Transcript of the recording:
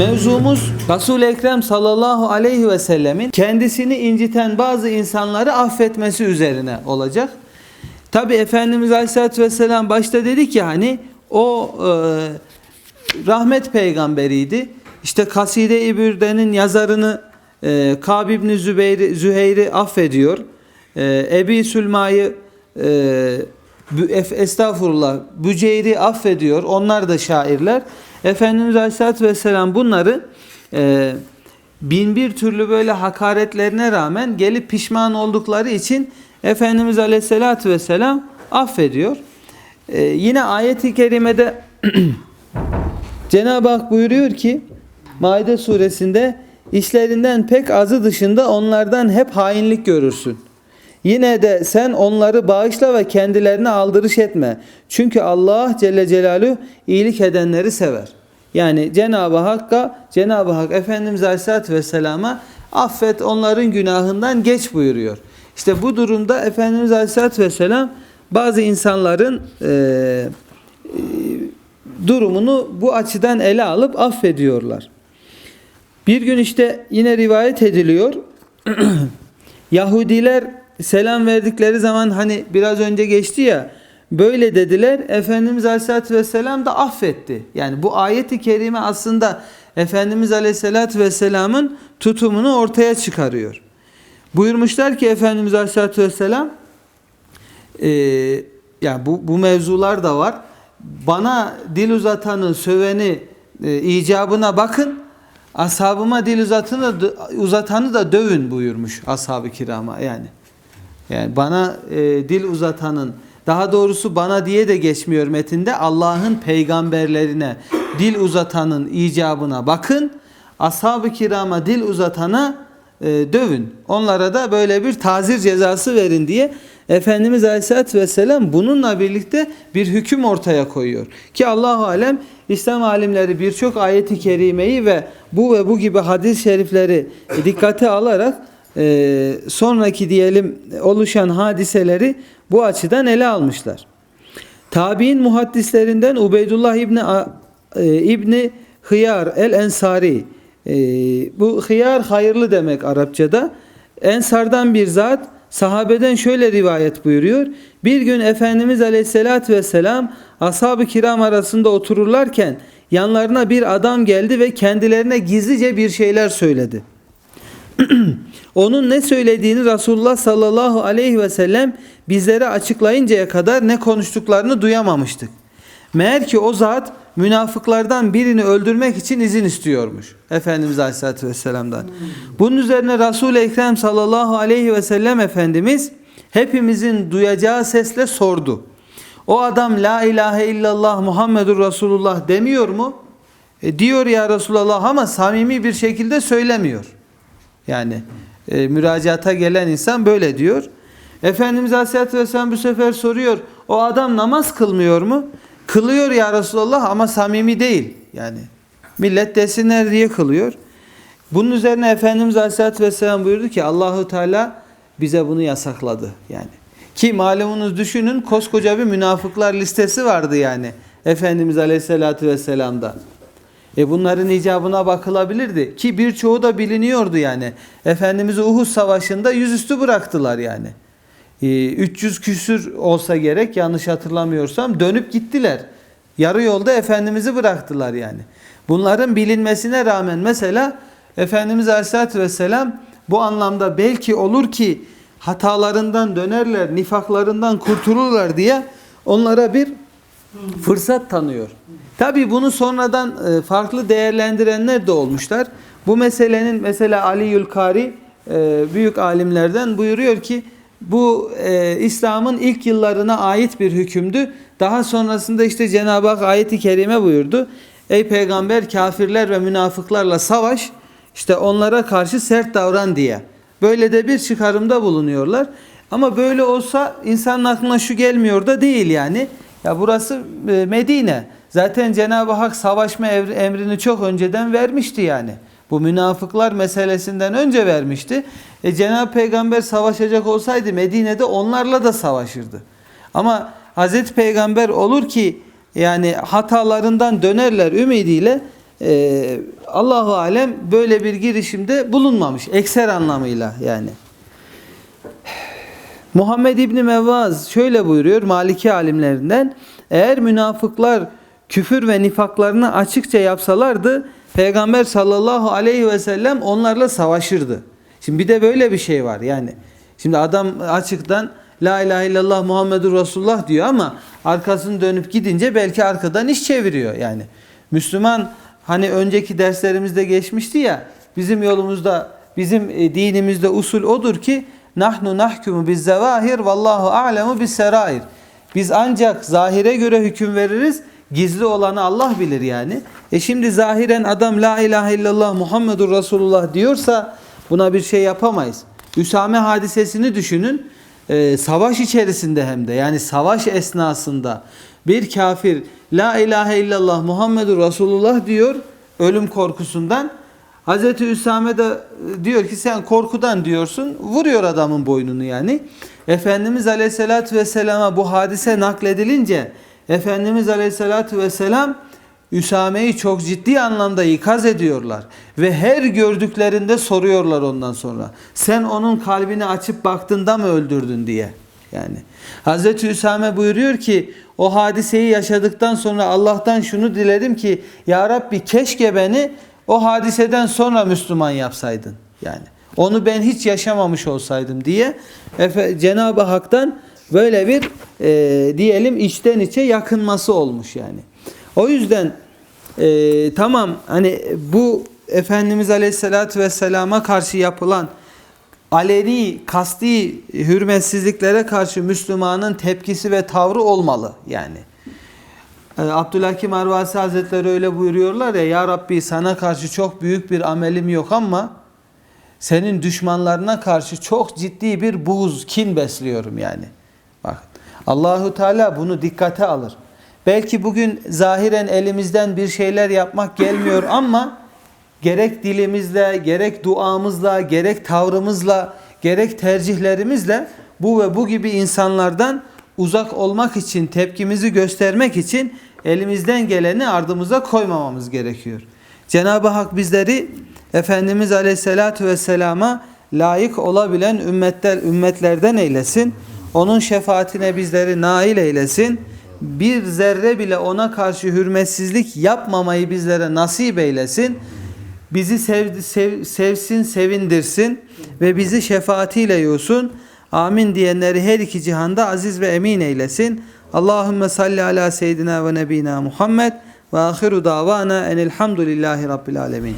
Mevzumuz Resul-i Ekrem sallallahu aleyhi ve sellemin kendisini inciten bazı insanları affetmesi üzerine olacak. Tabi Efendimiz Aleyhisselatü Vesselam başta dedik ya hani o e, rahmet peygamberiydi. İşte Kaside-i Bürde'nin yazarını e, Kab İbni Zübeyri, Züheyri affediyor. E, Ebi Sülma'yı e, estağfurullah Büceyri affediyor. Onlar da şairler. Efendimiz Aleyhisselatü Vesselam bunları e, bin bir türlü böyle hakaretlerine rağmen gelip pişman oldukları için Efendimiz Aleyhisselatü Vesselam affediyor. E, yine ayeti kerimede Cenab-ı Hak buyuruyor ki Maide suresinde işlerinden pek azı dışında onlardan hep hainlik görürsün. Yine de sen onları bağışla ve kendilerine aldırış etme. Çünkü Allah Celle Celaluhu iyilik edenleri sever. Yani Cenab-ı Hakk'a, Cenab-ı Hak Efendimiz Aleyhisselatü Vesselam'a affet onların günahından geç buyuruyor. İşte bu durumda Efendimiz Aleyhisselatü Vesselam bazı insanların eee durumunu bu açıdan ele alıp affediyorlar. Bir gün işte yine rivayet ediliyor. Yahudiler selam verdikleri zaman hani biraz önce geçti ya böyle dediler. Efendimiz Aleyhisselatü Vesselam da affetti. Yani bu ayeti kerime aslında Efendimiz Aleyhisselatü Vesselam'ın tutumunu ortaya çıkarıyor. Buyurmuşlar ki Efendimiz Aleyhisselatü Vesselam ee, yani bu, bu mevzular da var. Bana dil uzatanı, söveni e, icabına bakın. Ashabıma dil uzatanı, uzatanı da dövün buyurmuş ashab-ı kirama yani. Yani bana e, dil uzatanın daha doğrusu bana diye de geçmiyor metinde Allah'ın peygamberlerine dil uzatanın icabına bakın. Ashab-ı kirama dil uzatana e, dövün. Onlara da böyle bir tazir cezası verin diye Efendimiz Aleyhisselatü Vesselam bununla birlikte bir hüküm ortaya koyuyor. Ki Allahu Alem İslam alimleri birçok ayeti kerimeyi ve bu ve bu gibi hadis-i şerifleri dikkate alarak e, sonraki diyelim oluşan hadiseleri bu açıdan ele almışlar. Tabi'in muhaddislerinden Ubeydullah İbni, e, İbni Hıyar el-Ensari e, bu hıyar hayırlı demek Arapçada. Ensardan bir zat sahabeden şöyle rivayet buyuruyor. Bir gün Efendimiz Aleyhisselatü Vesselam ashab-ı kiram arasında otururlarken yanlarına bir adam geldi ve kendilerine gizlice bir şeyler söyledi. Onun ne söylediğini Resulullah sallallahu aleyhi ve sellem bizlere açıklayıncaya kadar ne konuştuklarını duyamamıştık. Meğer ki o zat münafıklardan birini öldürmek için izin istiyormuş. Efendimiz Aleyhisselatü Vesselam'dan. Bunun üzerine Resul-i Ekrem sallallahu aleyhi ve sellem Efendimiz hepimizin duyacağı sesle sordu. O adam la ilahe illallah Muhammedur Resulullah demiyor mu? E, diyor ya Resulullah ama samimi bir şekilde söylemiyor. Yani e, müracaata gelen insan böyle diyor. Efendimiz Aleyhisselatü Vesselam bu sefer soruyor. O adam namaz kılmıyor mu? Kılıyor ya Resulallah ama samimi değil. Yani millet desinler diye kılıyor. Bunun üzerine Efendimiz Aleyhisselatü Vesselam buyurdu ki Allahu Teala bize bunu yasakladı. Yani ki malumunuz düşünün koskoca bir münafıklar listesi vardı yani Efendimiz Aleyhisselatü Vesselam'da. E bunların icabına bakılabilirdi ki birçoğu da biliniyordu yani. Efendimiz'i Uhud Savaşı'nda yüzüstü bıraktılar yani. E, 300 küsür olsa gerek yanlış hatırlamıyorsam dönüp gittiler. Yarı yolda Efendimiz'i bıraktılar yani. Bunların bilinmesine rağmen mesela Efendimiz Aleyhisselatü Vesselam bu anlamda belki olur ki hatalarından dönerler, nifaklarından kurtulurlar diye onlara bir fırsat tanıyor. Tabi bunu sonradan e, farklı değerlendirenler de olmuşlar. Bu meselenin mesela Ali Yülkari e, büyük alimlerden buyuruyor ki bu e, İslam'ın ilk yıllarına ait bir hükümdü. Daha sonrasında işte Cenab-ı Hak ayeti kerime buyurdu. Ey peygamber kafirler ve münafıklarla savaş işte onlara karşı sert davran diye. Böyle de bir çıkarımda bulunuyorlar. Ama böyle olsa insanın aklına şu gelmiyor da değil yani. Ya burası e, Medine. Zaten Cenab-ı Hak savaşma emrini çok önceden vermişti yani. Bu münafıklar meselesinden önce vermişti. E, Cenab-ı Peygamber savaşacak olsaydı Medine'de onlarla da savaşırdı. Ama Hazreti Peygamber olur ki yani hatalarından dönerler ümidiyle e, Allahu alem böyle bir girişimde bulunmamış ekser anlamıyla yani. Muhammed İbni Mevvaz şöyle buyuruyor Maliki alimlerinden eğer münafıklar küfür ve nifaklarını açıkça yapsalardı Peygamber sallallahu aleyhi ve sellem onlarla savaşırdı. Şimdi bir de böyle bir şey var yani. Şimdi adam açıktan La ilahe illallah Muhammedur Resulullah diyor ama arkasını dönüp gidince belki arkadan iş çeviriyor yani. Müslüman hani önceki derslerimizde geçmişti ya bizim yolumuzda bizim e, dinimizde usul odur ki nahnu nahkumu biz zevahir vallahu a'lemu bis serair. Biz ancak zahire göre hüküm veririz. Gizli olanı Allah bilir yani. E şimdi zahiren adam la ilahe illallah Muhammedur Resulullah diyorsa buna bir şey yapamayız. Üsame hadisesini düşünün. Ee, savaş içerisinde hem de yani savaş esnasında bir kafir la ilahe illallah Muhammedur Resulullah diyor ölüm korkusundan. Hazreti Üsame de e, diyor ki sen korkudan diyorsun vuruyor adamın boynunu yani. Efendimiz Aleyhisselatü Vesselam'a bu hadise nakledilince Efendimiz Aleyhisselatü Vesselam Üsame'yi çok ciddi anlamda ikaz ediyorlar. Ve her gördüklerinde soruyorlar ondan sonra. Sen onun kalbini açıp baktığında mı öldürdün diye. Yani Hazreti Üsame buyuruyor ki o hadiseyi yaşadıktan sonra Allah'tan şunu diledim ki Ya Rabbi keşke beni o hadiseden sonra Müslüman yapsaydın. Yani onu ben hiç yaşamamış olsaydım diye Cenab-ı Hak'tan böyle bir e, diyelim içten içe yakınması olmuş yani. O yüzden e, tamam hani bu Efendimiz Aleyhisselatü Vesselam'a karşı yapılan aleni, kasti hürmetsizliklere karşı Müslümanın tepkisi ve tavrı olmalı yani. E, Abdülhakim Arvasi Hazretleri öyle buyuruyorlar ya Ya Rabbi sana karşı çok büyük bir amelim yok ama senin düşmanlarına karşı çok ciddi bir buğz, kin besliyorum yani. Bak Allahu Teala bunu dikkate alır. Belki bugün zahiren elimizden bir şeyler yapmak gelmiyor ama gerek dilimizle, gerek duamızla, gerek tavrımızla, gerek tercihlerimizle bu ve bu gibi insanlardan uzak olmak için, tepkimizi göstermek için elimizden geleni ardımıza koymamamız gerekiyor. Cenab-ı Hak bizleri Efendimiz Aleyhisselatü Vesselam'a layık olabilen ümmetler, ümmetlerden eylesin. Onun şefaatine bizleri nail eylesin. Bir zerre bile ona karşı hürmetsizlik yapmamayı bizlere nasip eylesin. Bizi sevdi, sev, sevsin, sevindirsin ve bizi şefaatiyle yusun. Amin diyenleri her iki cihanda aziz ve emin eylesin. Allahümme salli ala seyyidina ve nebina Muhammed ve ahiru davana enelhamdülillahi rabbil alemin.